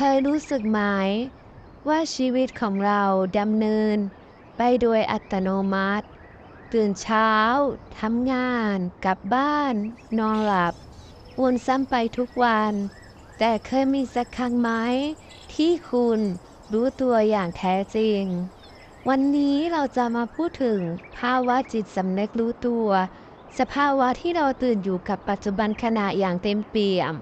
เคยรู้สึกไหมว่าชีวิตของเราดำเนิน ไปโดยอัตโนมัติ ตื่นเช้าทำงาน กลับบ้าน นอนหลับ วนซ้ำไปทุกวัน แต่เคยมีสักครั้งไหมที่คุณรู้ตัวอย่างแท้จริง วันนี้เราจะมาพูดถึงภาวะจิตสำนึกรู้ตัว สภาวะที่เราตื่นอยู่กับปัจจุบันขณะอย่างเต็มเปี่ยม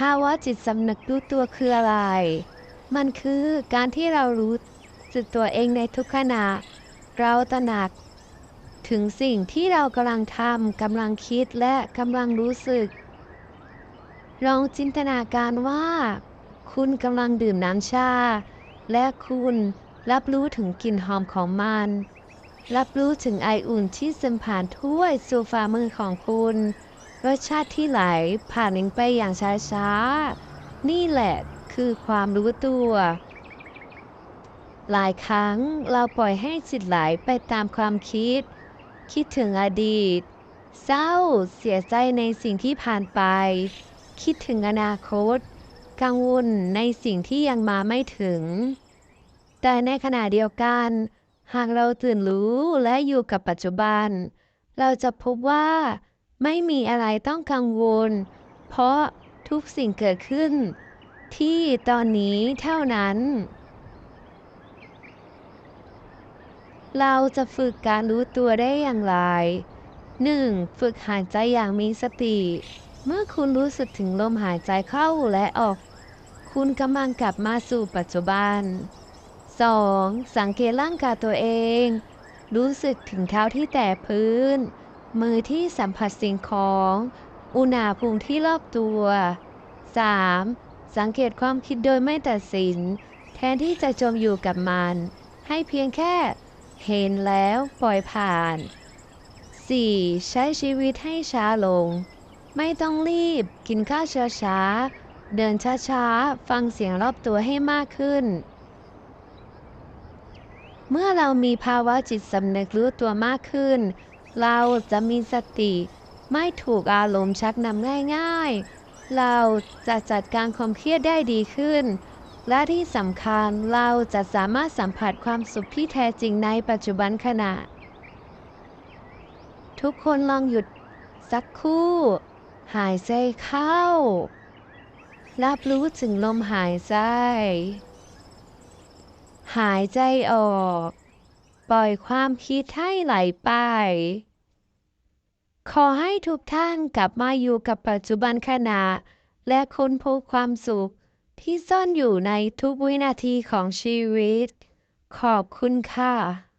ภาวะจิตสำนึกรู้ตัวคืออะไร มันคือการที่เรารู้สึกตัวเองในทุกขณะ เราตระหนัก ถึงสิ่งที่เรากำลังทำกำลังคิดและกำลังรู้สึก ลองจินตนาการว่า คุณกำลังดื่มน้ำชา และคุณรับรู้ถึงกลิ่นหอมของมัน รับรู้ถึงไออุ่นที่ซึมผ่านถ้วยสู่ฝ่ามือของคุณ รสชาติที่ไหลผ่านลิ้นไปอย่างช้าๆ นี่แหละคือความรู้ตัว หลายครั้งเราปล่อยให้จิตไหลไปตามความคิด คิดถึงอดีต เศร้าเสียใจในสิ่งที่ผ่านไป คิดถึงอนาคต กังวลในสิ่งที่ยังมาไม่ถึง แต่ในขณะเดียวกัน หากเราตื่นรู้และอยู่กับปัจจุบัน เราจะพบว่า ไม่มีอะไรต้องกังวล เพราะทุกสิ่งเกิดขึ้น ที่ตอนนี้เท่านั้น เราจะฝึกการรู้ตัวได้อย่างไร 1. ฝึกหายใจอย่างมีสติ เมื่อคุณรู้สึกถึงลมหายใจเข้าและออก คุณกำลังกลับมาสู่ปัจจุบัน 2. สังเกตร่างกายตัวเอง รู้สึกถึงเท้าที่แตะพื้น มือที่สัมผัสสิ่งของ อุณหภูมิที่รอบตัว 3. สังเกตความคิดโดยไม่ตัดสิน แทนที่จะจมอยู่กับมัน ให้เพียงแค่เห็นแล้วปล่อยผ่าน 4. ใช้ชีวิตให้ช้าลง ไม่ต้องรีบ กินข้าวช้าๆ เดินช้าๆ ฟังเสียงรอบตัวให้มากขึ้น เมื่อเรามีภาวะจิตสำนึกรู้ตัวมากขึ้น เราจะมีสติ ไม่ถูกอารมณ์ชักนำง่ายๆ เราจะจัดการความเครียดได้ดีขึ้น และที่สำคัญเราจะสามารถสัมผัสความสุขที่แท้จริงในปัจจุบันขณะ ทุกคนลองหยุดสักครู่ หายใจเข้า รับรู้ถึงลมหายใจ หายใจออก ปล่อยความคิดให้ไหลไป ขอให้ทุกท่านกลับมาอยู่กับปัจจุบันขณะ และค้นพบความสุขที่ซ่อนอยู่ในทุกวินาทีของชีวิต ขอบคุณค่ะ